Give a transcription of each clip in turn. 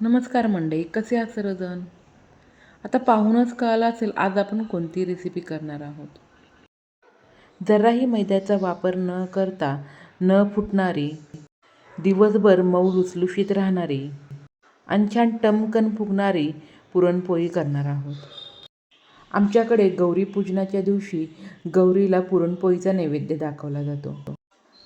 नमस्कार मंडळी कसे आहात सर्वजण? आता पाहूनच कळालं असेल आज आपण कोणती रेसिपी करणार आहोत. जराही मैद्याचा वापर न करता न फुटणारी दिवसभर मऊ लुसलुशीत राहणारी आणि छान टमकन फुगणारी पुरणपोळी करणार आहोत. आमच्याकडे गौरी पूजनाच्या दिवशी गौरीला पुरणपोळीचा नैवेद्य दाखवला जातो.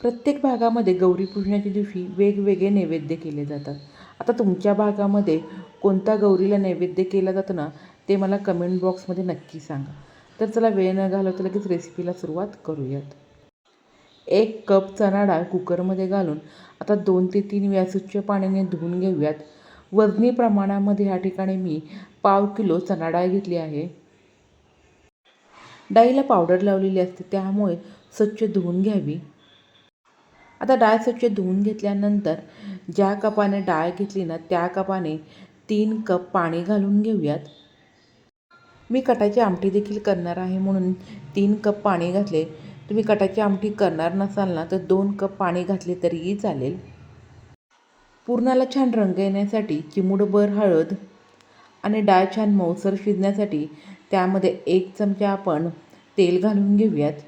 प्रत्येक भागामध्ये गौरी पूजनाच्या दिवशी वेगवेगळे नैवेद्य केले जातात. आता तुमच्या भागामध्ये कोणता गौरीला नैवेद्य केला जातो ना ते मला कमेंट बॉक्समध्ये नक्की सांगा. तर चला वेळ न घालवता लगेच रेसिपीला सुरुवात करूयात. एक कप चणा डाळ कुकरमध्ये घालून आता दोन ते तीन वेळा स्वच्छ पाण्याने धुवून घेऊयात. वजनी प्रमाणामध्ये या ठिकाणी मी पाव किलो चणा डाळ घेतली आहे. डाळीला पावडर लावलेली असते त्यामुळे स्वच्छ धुवून घ्यावी. आता डाळ स्वच्छ धुवून घेतल्यानंतर ज्या कपाने डाळ घेतली ना त्या कपाने तीन कप पाणी घालून घेऊयात. मी कटाची आमटी देखील करणार आहे म्हणून तीन कप पाणी घातले. तुम्ही कटाची आमटी करणार नसाल ना तर दोन कप पाणी घातले तरीही चालेल. पुरणाला छान रंग येण्यासाठी चिमूडभर हळद आणि डाळ छान मऊसर शिजण्यासाठी त्यामध्ये एक चमचा आपण तेल घालून घेऊयात.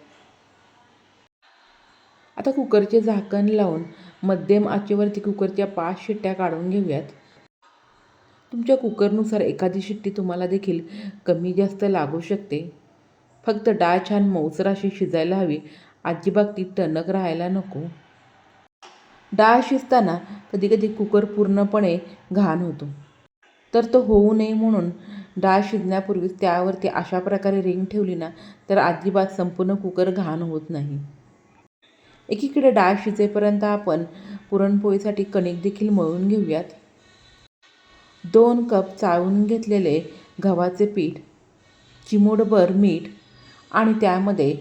आता कुकरचे झाकण लावून मध्यम आचेवरती कुकरच्या पाच शिट्ट्या काढून घेऊयात. तुमच्या कुकरनुसार एखादी शिट्टी तुम्हाला देखील कमी जास्त लागू शकते. फक्त डाळ छान मौसर अशी शिजायला हवी. अजिबात ती टणक राहायला नको. डाळ शिजताना कधी कधी कुकर पूर्णपणे घाण होतो. तर तो होऊ नये म्हणून डाळ शिजण्यापूर्वीच त्यावरती अशा प्रकारे रिंग ठेवली ना तर अजिबात संपूर्ण कुकर घाण होत नाही. एकीकडे डाळ शिजेपर्यंत आपण पुरणपोळीसाठी कणिक देखील मळून घेऊयात. दोन कप चाळून घेतलेले गव्हाचे पीठ चिमूटभर मीठ आणि त्यामध्ये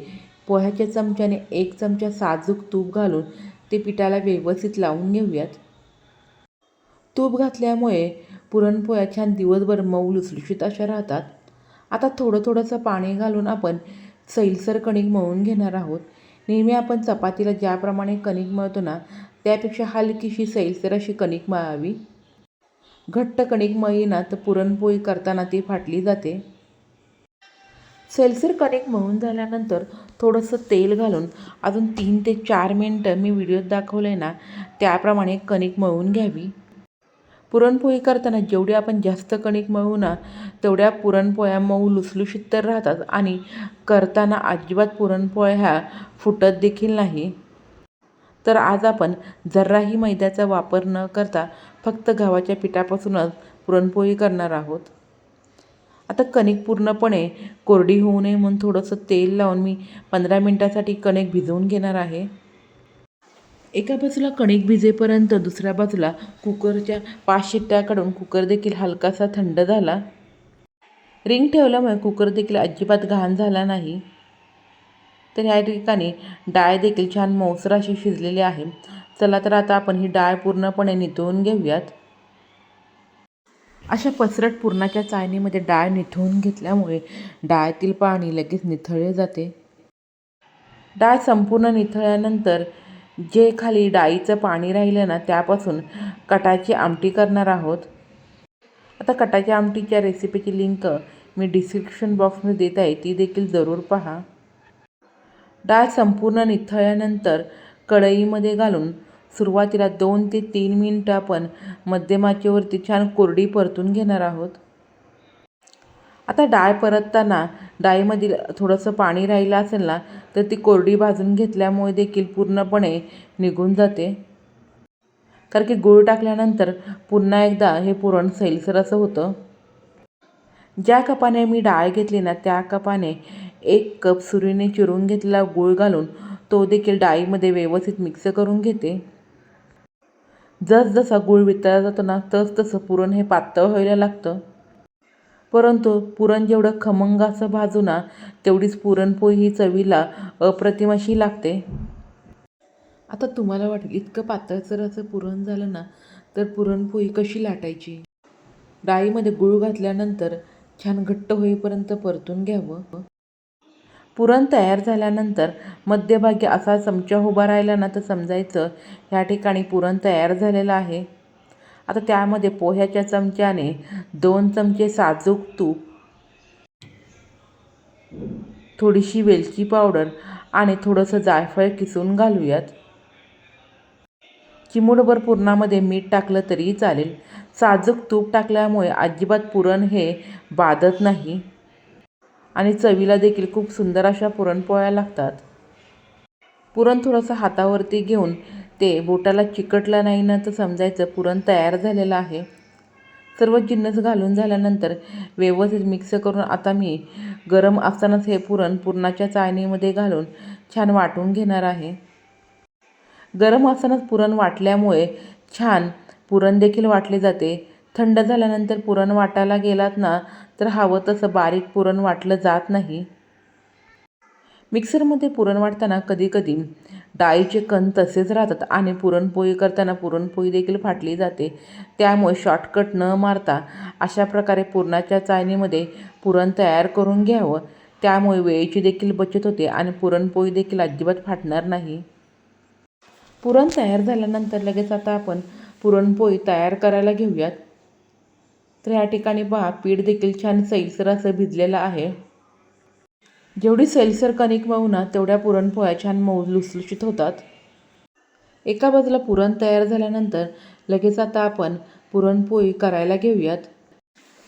पोह्याच्या चमच्याने एक चमचा साजूक तूप घालून ते पिठाला व्यवस्थित लावून घेऊयात. तूप घातल्यामुळे पुरणपोळ्या छान दिवसभर मऊ लुसलुशीत अशा राहतात. आता थोडं थोडंसं पाणी घालून आपण सैलसर कणिक मळून घेणार आहोत. नेहमी आपण चपातीला ज्याप्रमाणे कणिक मळतो ना त्यापेक्षा हलकीशी सैलसर अशी कणिक मळावी. घट्ट कणिक मळी ना तर पुरणपोळी करताना ती फाटली जाते. सैलसर कणिक मळून झाल्यानंतर थोडंसं तेल घालून अजून तीन ते चार मिनटं मी व्हिडिओत दाखवलं आहे ना त्याप्रमाणे कणिक मळून घ्यावी. पुरणपोळी करताना जेवढी आपण जास्त कणिक मळू ना तेवढ्या पुरणपोळ्या मऊ लुसलुशीत तर राहतात आणि करताना अजिबात पुरणपोळ्या ह्या फुटत देखील नाही. तर आज आपण जराही मैद्याचा वापर न करता फक्त गव्हाच्या पिठापासूनच पुरणपोळी करणार आहोत. आता कणिक पूर्णपणे कोरडी होऊ नये म्हणून थोडंसं तेल लावून मी पंधरा मिनटासाठी कणिक भिजवून घेणार आहे. एका बाजूला कणिक भिजेपर्यंत दुसऱ्या बाजूला कुकरच्या पाच शिट्ट्या काढून कुकर देखील हलकासा थंड झाला. रिंग ठेवल्यामुळे कुकर देखील अजिबात घाण झाला नाही. तर ह्या ठिकाणी डाळ देखील छान मौसर अशी शिजलेली आहे. चला तर आता आपण ही डाळ पूर्णपणे निथळून घेऊयात. अशा पसरट पुरणाच्या चाळणीमध्ये डाळ निथळून घेतल्यामुळे डाळतील पाणी लगेच निथळले जाते. डाळ संपूर्ण निथळल्यानंतर जे खाली डाळीचं पाणी राहिलं ना त्यापासून कटाची आमटी करणार आहोत. आता कटाच्या आमटीच्या रेसिपीची लिंक मी डिस्क्रिप्शन बॉक्समध्ये देत आहे ती देखील जरूर पहा. डाळ संपूर्ण निथळल्यानंतर कढईमध्ये घालून सुरुवातीला दोन ते तीन मिनटं आपण मध्यमाचेवरती छान कोरडी परतून घेणार आहोत. आता डाळ परतताना डाळीमधील थोडंसं पाणी राहिलं असेल ना तर ती कोरडी भाजून घेतल्यामुळे देखील पूर्णपणे निघून जाते. कारण की गूळ टाकल्यानंतर पुन्हा एकदा हे पुरण सैलसर असं होतं. ज्या कपाने मी डाळ घेतली ना त्या कपाने एक कप सुरीने चिरून घेतलेला गूळ घालून तो देखील डाळीमध्ये व्यवस्थित मिक्स करून घेते. जसजसा गूळ वितळला जातो ना तस तसं पुरण हे पातळ व्हायला लागतं. परंतु पुरण जेवढं खमंग असं भाजू ना तेवढीच पुरणपोळी ही चवीला अप्रतिम अशी लागते. आता तुम्हाला वाटेल इतकं पातळसर असं पुरण झालं ना तर पुरणपोळी कशी लाटायची? डाळीमध्ये गूळ घातल्यानंतर छान घट्ट होईपर्यंत परतून घ्यावं. पुरण तयार झाल्यानंतर मध्यभागी असा चमचा उभा राहिला ना तर समजायचं ह्या ठिकाणी पुरण तयार झालेलं आहे. आता त्यामध्ये पोह्याच्या चमच्याने दोन चमचे साजूक तूप थोडीशी वेलची पावडर आणि थोडंसं जायफळ किसून घालूयात. चिमूटभर पुरणामध्ये मीठ टाकलं तरीही चालेल. साजूक तूप टाकल्यामुळे अजिबात पुरण हे बाधत नाही आणि चवीला देखील खूप सुंदर अशा पुरणपोळ्या लागतात. पुरण थोडंसं हातावरती घेऊन ते बोटाला चिकटला नाही ना तर समजायचं पुरण तयार झालेलं आहे. सर्व जिन्नस घालून झाल्यानंतर व्यवस्थित मिक्स करून आता मी गरम असतानाच हे पुरण पुरणाच्या चाळणीमध्ये घालून छान वाटून घेणार आहे. गरम असतानाच पुरण वाटल्यामुळे छान पुरण देखील वाटले जाते. थंड झाल्यानंतर पुरण वाटायला गेलात ना तर हवं तसं बारीक पुरण वाटलं जात नाही. मिक्सरमध्ये पुरण वाटताना कधीकधी डाळीचे कण तसेच राहतात आणि पुरणपोळी करताना पुरणपोळी देखील फाटली जाते. त्यामुळे शॉर्टकट न मारता अशा प्रकारे पुरणाच्या चाळणीमध्ये पुरण तयार करून घ्यावं. त्यामुळे वेळेची देखील बचत होते आणि पुरणपोळी देखील अजिबात फाटणार नाही. पुरण तयार झाल्यानंतर लगेच आता आपण पुरणपोळी तयार करायला घेऊयात. तर या ठिकाणी पहा पीठ देखील छान सैलसर असं भिजलेलं आहे. जेवढी सैलसर कणिक मऊ ना तेवढ्या पुरणपोळ्या छान मऊ लुसलुशीत होतात. एका बाजूला पुरण तयार झाल्यानंतर लगेच आता आपण पुरणपोळी करायला घेऊयात.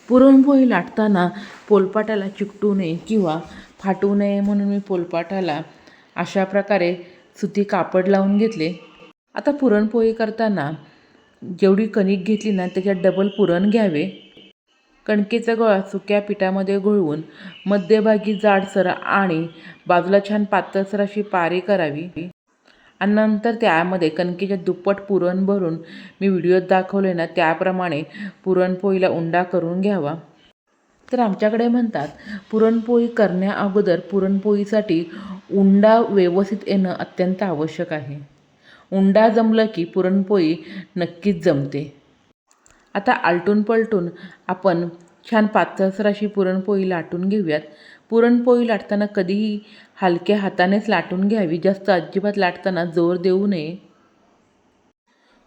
पुरणपोळी लाटताना पोलपाटाला चिकटू नये किंवा फाटू नये म्हणून मी पोलपाटाला अशा प्रकारे सुती कापड लावून घेतले. आता पुरणपोळी करताना जेवढी कणिक घेतली ना त्याच्यात डबल पुरण घ्यावे. कणकेचा गोळा सुक्या पिठामध्ये घोळवून मध्यभागी जाडसर आणि बाजूला छान पातळसर अशी पारी करावी. आणि नंतर त्यामध्ये कणकेच्या दुप्पट पुरण भरून मी व्हिडिओत दाखवले ना त्याप्रमाणे पुरणपोळीला उंडा करून घ्यावा. तर आमच्याकडे म्हणतात पुरणपोळी करण्या अगोदर पुरणपोळीसाठी उंडा व्यवस्थित येणं अत्यंत आवश्यक आहे. उंडा जमलं की पुरणपोळी नक्कीच जमते. आता आलटून पलटून आपण छान पातळसर अशी पुरणपोळी लाटून घेऊयात. पुरणपोळी लाटताना कधीही हलक्या हातानेच लाटून घ्यावी. जास्त अजिबात लाटताना जोर देऊ नये.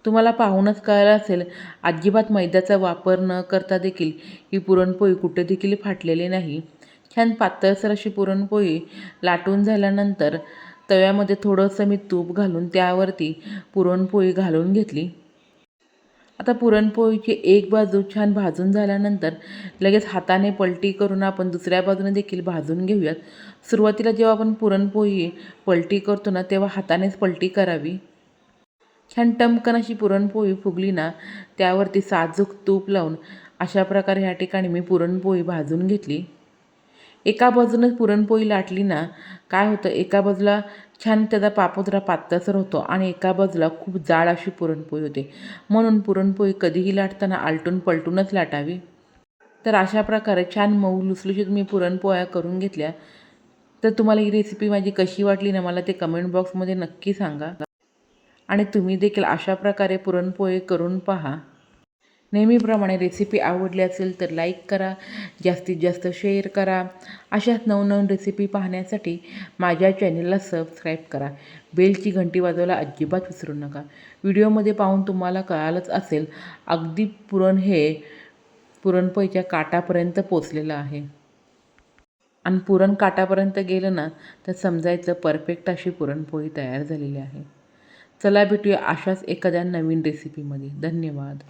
तुम्हाला पाहूनच कळलं असेल अजिबात मैद्याचा वापर न करता देखील ही पुरणपोळी कुठे देखील फाटलेली नाही. छान पातळसर अशी पुरणपोळी लाटून झाल्यानंतर तव्यामध्ये थोडंसं मी तूप घालून त्यावरती पुरणपोळी घालून घेतली. आता पुरणपोळीची एक बाजू छान भाजून झाल्यानंतर लगेच हाताने पलटी करून आपण दुसऱ्या बाजूने देखील भाजून घेऊयात. सुरुवातीला जेव्हा आपण पुरणपोळी पलटी करतो ना तेव्हा हातानेच पलटी करावी. छान टमकन अशी पुरणपोळी फुगली ना त्यावरती साजूक तूप लावून अशा प्रकारे ह्या ठिकाणी मी पुरणपोळी भाजून घेतली. एका बाजूनच पुरणपोळी लाटली ना काय होतं एका बाजूला छान त्याचा पापुद्रा पातळसर होतो आणि एका बाजूला खूप जाड अशी पुरणपोळी होते. म्हणून पुरणपोळी कधीही लाटताना आलटून पलटूनच लाटावी. तर अशा प्रकारे छान मऊ लुसलुशीत मी पुरणपोळ्या करून घेतल्या. तर तुम्हाला ही रेसिपी माझी कशी वाटली ना मला ते कमेंट बॉक्समध्ये नक्की सांगा. आणि तुम्ही देखील अशा प्रकारे पुरणपोळी करून पहा. नेहमीप्रमाणे रेसिपी आवडली असेल तर लाईक करा जास्तीत जास्त शेअर करा. अशाच नवनवीन रेसिपी पाहण्यासाठी माझ्या चॅनलला सबस्क्राईब करा. बेलची घंटी वाजवायला अजिबात विसरू नका. व्हिडिओमध्ये पाहून तुम्हाला कळालंच असेल अगदी पुरण हे पुरणपोळीच्या काटापर्यंत पोचलेलं आहे. आणि पुरण काटापर्यंत गेलं ना तर समजायचं परफेक्ट अशी पुरणपोळी तयार झालेली आहे. चला भेटूया अशाच एखाद्या नवीन रेसिपीमध्ये धन्यवाद.